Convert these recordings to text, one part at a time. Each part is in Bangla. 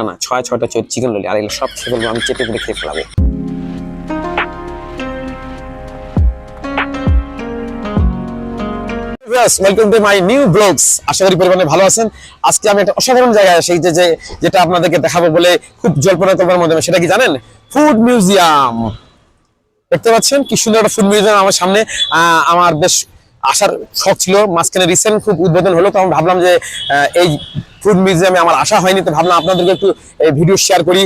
একটা না, ছয় ছয়টা চিকেন ললি আর এগুলো সব ফেলব আমি চেটে পুটে খেয়ে ফেলাবো। Welcome to my new vlogs আশা করি পরিমাণে ভালো আছেন। আজকে আমি একটা অসাধারণ জায়গায় সেই যে যেটা আপনাদেরকে দেখাবো বলে খুব জল্পনা সেটা কি জানেন? ফুড মিউজিয়াম দেখতে পাচ্ছেন কি সুন্দর একটা ফুড মিউজিয়াম আমার সামনে। আমার বেশ আসার শখ ছিল। মাঝখানে রিসেন্ট খুব উদ্বোধন হলো তখন ভাবলাম যে এই ফুড মিউজিয়ামে আমার আশা হয়নি, তো ভাবলাম আপনাদেরকে একটু এই ভিডিও শেয়ার করি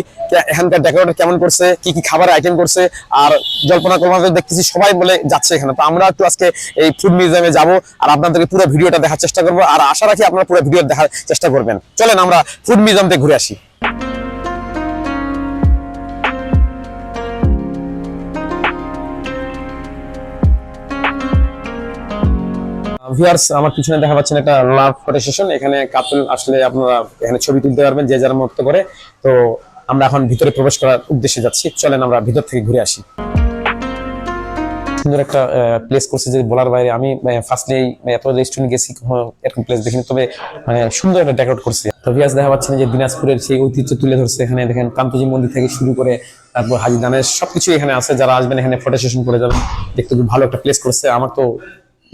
এখানকার ডেকোরেটর কেমন করছে, কি কি খাবার আইটেম করছে, আর জল্পনা কল্পনা দেখতেছি সবাই বলে যাচ্ছে এখানে। তো আমরা একটু আজকে এই ফুড মিউজিয়ামে যাব আর আপনাদেরকে পুরো ভিডিওটা দেখার চেষ্টা করব, আর আশা রাখি আপনারা পুরো ভিডিও দেখার চেষ্টা করবেন। চলেন আমরা ফুড মিউজিয়ামতে ঘুরে আসি। ভিউয়ার্স আমার পিছনে দেখা পাচ্ছেন একটা লাভ ফটো সেশন এখানে কাপল আসলে আপনারা এখানে ছবি তুলতে পারবেন, যে যার মতো করে। তো আমরা এখন ভিতরে প্রবেশ করার উদ্দেশ্যে যাচ্ছি। চলেন আমরা ভিতর থেকে ঘুরে আসি। সুন্দর একটা প্লেস করছে যে বলার বাইরে। আমি ফার্স্টলি এত রেস্টুরেন্ট গেছি এরকম প্লেস দেখিনি, তবে মানে সুন্দর একটা ডেকোরেট করছে। তো ভিয়াস দেখা পাচ্ছেন যে দিনাজপুরের সেই ঐতিহ্য তুলে ধরছে। এখানে দেখেন কান্তজি মন্দির থেকে শুরু করে, তারপর হাজি দানের সবকিছু এখানে আছে। যারা আসবেন, এখানে ফটো সেশন করে যাবেন। দেখতে খুব ভালো একটা প্লেস করছে। আমার তো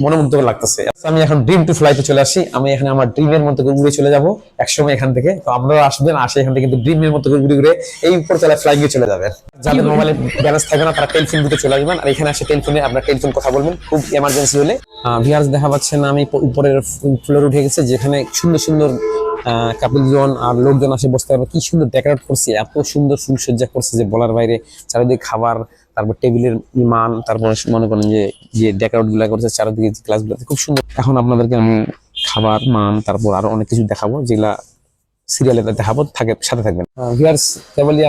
মনোমুগ্ধকর লাগতেছে। আমি এখন ড্রিম টু ফ্লাইতে চলে আসি। আমি এখানে আমার ড্রিমের মতো করে উড়ে চলে যাব একসময় এখান থেকে। তো আপনারা আসবেন, আসে এখান থেকে কিন্তু ড্রিমের মতো করে উড়ে ঘুরে এই উপর চলে ফ্লাইং চলে যাবেন। যাদের মোবাইলে ব্যালেন্স থাকবে না, তারা টেলিফোন দিতে চলে আসবেন। আর এখানে আসে টেলিফোনে আপনার টেলিফোন কথা বলবেন। খুব এমার্জেন্সি হলে। ভিয়ার্স দেখা পাচ্ছেন, আমি উপরের ফ্লোর উঠে গেছে, যেখানে সুন্দর সুন্দর কাপিল জন আর লোকজন আসে বসতে পারবে। কি সুন্দর ডেকোরেট করছে, এত সুন্দর ফুলসজ্জা করছে যে বলার বাইরে। চারিদিকে খাবার, তারপর টেবিলের মান তারপর মনে করেন যে যে ডেকোরেটগুলা করছে, চারিদিকে গ্লাসগুলো খুব সুন্দর। এখন আপনাদেরকে আমি খাবার, মান, তারপর আরও অনেক কিছু দেখাবো, যেগুলা সিরিয়ালে দেখাবো। থাকে, সাথে থাকবেন। ভিউয়ার্স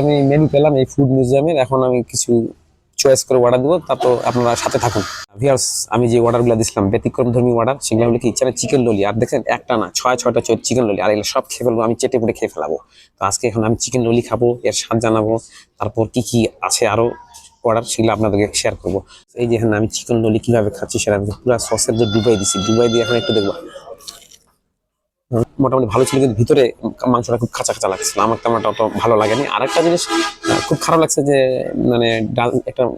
আমি মেনু পেলাম এই ফুড মিউজিয়ামের এখন আমি কিছু চয়েস করে অর্ডার দেবো তা তো আপনারা সাথে থাকুন। ভিউয়ার্স আমি যে অর্ডারগুলো দিছিলাম ব্যতিক্রম ধর্মী অর্ডার সেগুলো হলো কি, ইচ্ছা চিকেন ললি আর দেখেন একটা না, ছয়, ছয়টা চিকেন ললি আর এগুলো সব খেয়ে ফেলব, আমি চেটে পুটে খেয়ে ফেলাবো। তো আজকে এখন আমি চিকেন ললি খাব, এর স্বাদ জানাব, তারপর কি কি আছে আরও অর্ডার সেগুলো আপনাদেরকে শেয়ার করব। এই যে এখানে আমি চিকেন ললি কীভাবে খাচ্ছি, সেটা পুরো সসের যে ডুবাই দিছি ডুবাই দিয়ে এখন একটু দেখব। মোটামুটি ভালো ছিল, কিন্তু ভিতরে মাংসটা খুব খাঁচা খাঁচা লাগছিল। আমার তেমন অত ভালো লাগেনি। আর একটা জিনিস খুব খারাপ লাগছে যে মানে ডাল, একটা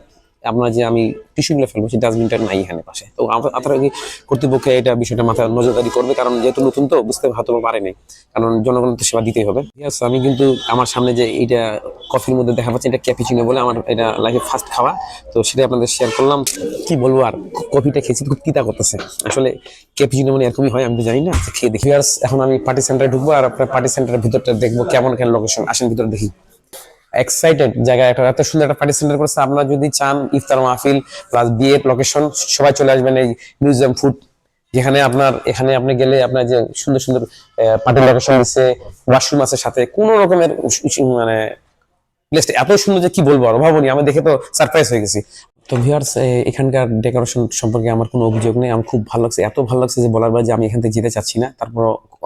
আপনার যে আমি টিস্যুগুলো ফেলব, সেই ডাস্টবিনটা নাই এখানে পাশে। তো আপ- আপনারা কি কর্তৃপক্ষে এটা বিষয়টা মাথায় নজরদারি করবে? কারণ যেহেতু নতুন তো, বুঝতে হয়তো পারেনি। কারণ জনগণ তো সেবা দিতেই হবে। ঠিক আছে আমি কিন্তু আমার সামনে যে এইটা কফির মধ্যে দেখা পাচ্ছি এটা ক্যাপিচিনো বলে আমার এটা লাইফে ফার্স্ট খাওয়া। তো সেটা আপনাদের শেয়ার করলাম, কি বলব আর কফিটা খেয়েছি, খুব তিতা করতেছে। আসলে ক্যাপিচিনো মানে এরকমই হয়, আমি তো জানি না। খেয়ে দেখি। আর এখন আমি পার্টি সেন্টারে ঢুকবো আর আপনার পার্টি সেন্টারের ভিতরটা দেখব কেমন কেন লোকেশন আসেন ভিতরে দেখি। এক্সাইটেড জায়গায় একটা এত সুন্দর একটা পার্টি সেন্টার করছে। আপনারা যদি চান ইফতার, মাহফিল প্লাস বিয়ের লোকেশন সবাই চলে আসবেন এই মিউজিয়াম ফুড যেখানে আপনার, এখানে আপনি গেলে আপনার যে সুন্দর সুন্দর পার্টির লোকেশন দিচ্ছে ওয়াশরুম আছে সাথে, কোন রকমের মানে প্লেসটা এত সুন্দর যে কি বলব আর ভাবনি আমি দেখে তো সারপ্রাইজ হয়ে গেছি। তো ভিউয়ার্স এখানকার ডেকোরেশন সম্পর্কে আমার কোনো অভিযোগ নেই। আমার খুব ভালো লাগছে, এত ভালো লাগছে যে বলার বাইরে যে আমি এখান থেকে যেতে চাচ্ছি না। তারপর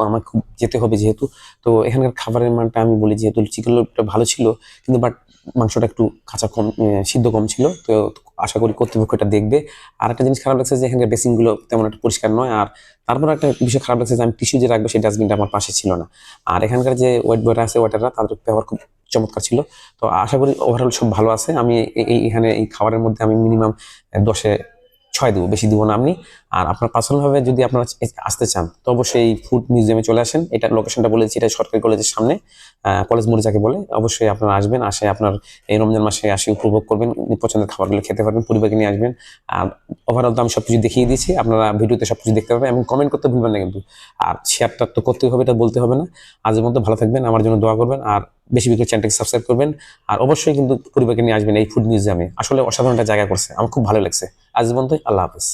আমার খুব যেতে হবে যেহেতু। তো এখানকার খাবারের মানটা আমি বলি যেহেতু চিকেন চিকেনটা ভালো ছিল, কিন্তু বাট মাংসটা একটু কাঁচা কম সিদ্ধ কম ছিল। তো আশা করি কর্তৃপক্ষ এটা দেখবে। আর একটা জিনিস খারাপ লাগছে যে এখানকার বেসিনগুলো তেমন একটা পরিষ্কার নয়। আর তারপর একটা বিষয় খারাপ লাগছে যে আমি টিস্যু যে রাখব সেই ডাস্টবিনটা আমার পাশে ছিল না। আর এখানকার যে ওয়েট বয়টা আছে ওয়েটাররা তাদের ব্যবহার খুব চমৎকার ছিল। তো আশা করি ওভারঅল সব ভালো আছে। আমি এই- এখানে এই খাবারের মধ্যে আমি মিনিমাম দশে ছয় দেবো, বেশি দেবো না আপনি আর আপনার পার্সোনালভাবে যদি আপনারা আসতে চান, তো অবশ্যই এই ফুড মিউজিয়ামে চলে আসেন। এটা লোকেশনটা বলেছি, এটা সরকারি কলেজের সামনে। কলেজ মোড়ে যাকে বলে, অবশ্যই আপনারা আসবেন, আসে আপনার এই রমজান মাসে আসে উপভোগ করবেন, পছন্দের খাবারগুলো খেতে পারবেন, পরিবারকে নিয়ে আসবেন। আর ওভারঅল তো আমি সব কিছু দেখিয়ে দিয়েছি, আপনারা ভিডিওতে সব কিছু দেখতে পাবেন এবং কমেন্ট করতে ভুলবেন না কিন্তু। আর শেয়ারটা তো করতেই হবে, এটা বলতে হবে না। আজের মধ্যে ভালো থাকবেন, আমার জন্য দোয়া করবেন। আর বেশি বিক্রি চ্যানেলটাকে সাবস্ক্রাইব করবেন। আর অবশ্যই কিন্তু পরিবারকে নিয়ে আসবেন এই ফুড মিউজিয়ামে আসলে অসাধারণ একটা জায়গা করছে। আমার খুব ভালো লাগছে। আজ বন্ধু আল্লাহ হাফেজ।